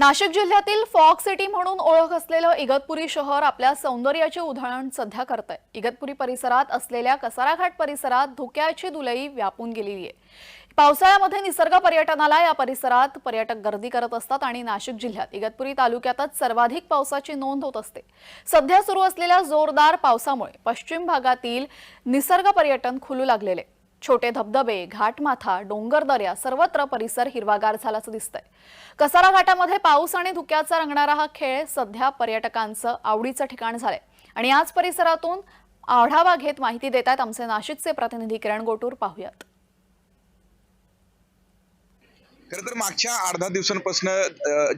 नाशिक जिल्ह्यातील fog city म्हणून ओळख असलेलं इगतपुरी शहर आपल्या सौंदर्याचे उदाहरण सध्या करत आहे इगतपुरी परिसरात असलेल्या कसाराघाट परिसरात धुक्याची दुलई व्यापून गेलेली आहे. पावसाळ्यामध्ये निसर्ग पर्यटनाला या परिसरात पर्यटक गर्दी करत असतात आणि नाशिक जिल्ह्यात इगतपुरी तालुक्यातच सर्वाधिक पावसाची नोंद होत असते. सध्या सुरू असलेल्या जोरदार पावसामुळे पश्चिम भागातील निसर्ग पर्यटन खुलू लागलेले. छोटे धबधबे घाटमाथा डोंगरदऱ्या सर्वत्र परिसर हिरवागार झाल्याचं दिसतंय. कसारा घाटामध्ये पाऊस आणि धुक्याचा रंगणारा हा खेळ सध्या पर्यटकांचं आवडीचं ठिकाण झालंय. आणि आज परिसरातून आढावा घेत माहिती देत आहेत आमचे नाशिकचे प्रतिनिधी किरण गोटूर. पाहूयात. खरं तर मागच्या अर्धा दिवसांपासून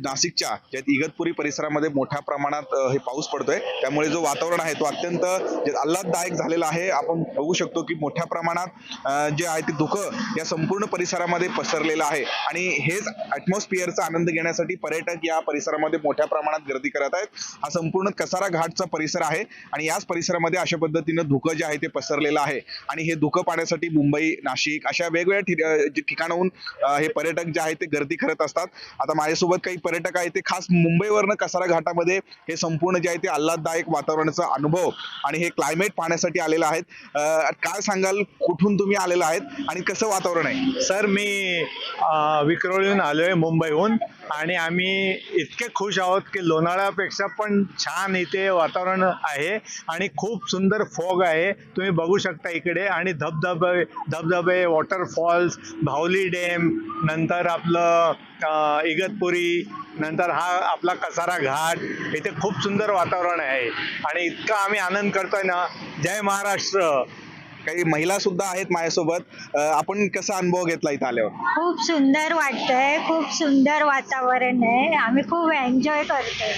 नाशिकच्या ज्यात इगतपुरी परिसरामध्ये मोठ्या प्रमाणात हे पाऊस पडतोय. त्यामुळे जो वातावरण आहे तो अत्यंत जे आल्हाददायक झालेला आहे. आपण बघू शकतो की मोठ्या प्रमाणात जे आहे ते धुकं या संपूर्ण परिसरामध्ये पसरलेलं आहे. आणि हेच ॲटमॉस्फिअरचा आनंद घेण्यासाठी पर्यटक या परिसरामध्ये मोठ्या प्रमाणात गर्दी करत आहेत. हा संपूर्ण कसारा घाटचा परिसर आहे आणि याच परिसरामध्ये अशा पद्धतीनं धुकं जे आहे ते पसरलेलं आहे. आणि हे धुकं पाहण्यासाठी मुंबई नाशिक अशा वेगवेगळ्या जे ठिकाणाहून हे पर्यटक जे आहे ते गर्दी करत असतात. आता माझ्यासोबत काही पर्यटक आहेत ते खास मुंबईवरनं कसारा घाटामध्ये हे संपूर्ण जे आहे ते आल्हाददायक वातावरणाचा अनुभव आणि हे क्लायमेट पाहण्यासाठी आलेलं आहेत. काय सांगाल? कुठून तुम्ही आलेला आहेत आणि कसं वातावरण आहे? सर मी विक्रोळीहून आलो आहे मुंबईहून. आणि आम्ही इतके खुश आहोत की लोणाळ्यापेक्षा पण छान इथे वातावरण आहे आणि खूप सुंदर फॉग आहे. तुम्ही बघू शकता इकडे आणि धबधबे धबधबे वॉटरफॉल्स भावली डॅम नंतर आपलं इगतपुरी नंतर हा आपला कसारा घाट इथे खूप सुंदर वातावरण आहे. आणि इतका आम्ही आनंद करतोय ना. जय महाराष्ट्र. काही महिला सुद्धा आहेत माझ्यासोबत. आपण कसा अनुभव घेतला इथं आल्यावर? खूप सुंदर वाटतंय. खूप सुंदर वातावरण आहे. आम्ही खूप एन्जॉय करतोय.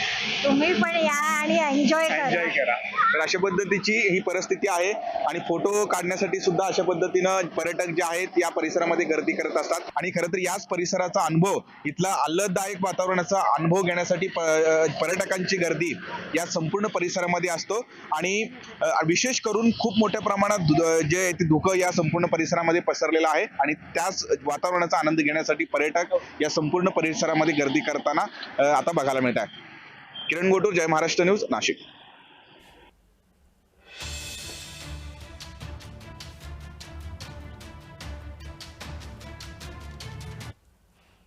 तुम्ही पण या आणि एन्जॉय एन्जॉय करा करा. तर अशा पद्धतीची ही परिस्थिती आहे. आणि फोटो काढण्यासाठी सुद्धा अशा पद्धतीनं पर्यटक जे आहेत या परिसरामध्ये गर्दी करत असतात. आणि खरं तर याच परिसराचा अनुभव इथला आल्हाददायक वातावरणाचा अनुभव घेण्यासाठी प- अ, पर्यटकांची गर्दी या संपूर्ण परिसरामध्ये असतो. आणि अ, विशेष करून खूप मोठ्या प्रमाणात दु- जे ते धुकं या संपूर्ण परिसरामध्ये पसरलेलं आहे आणि त्याच वातावरणाचा आनंद घेण्यासाठी पर्यटक या संपूर्ण परिसरामध्ये गर्दी करताना आता बघायला मिळत आहे. किरण गोटूर जय महाराष्ट्र न्यूज नाशिक.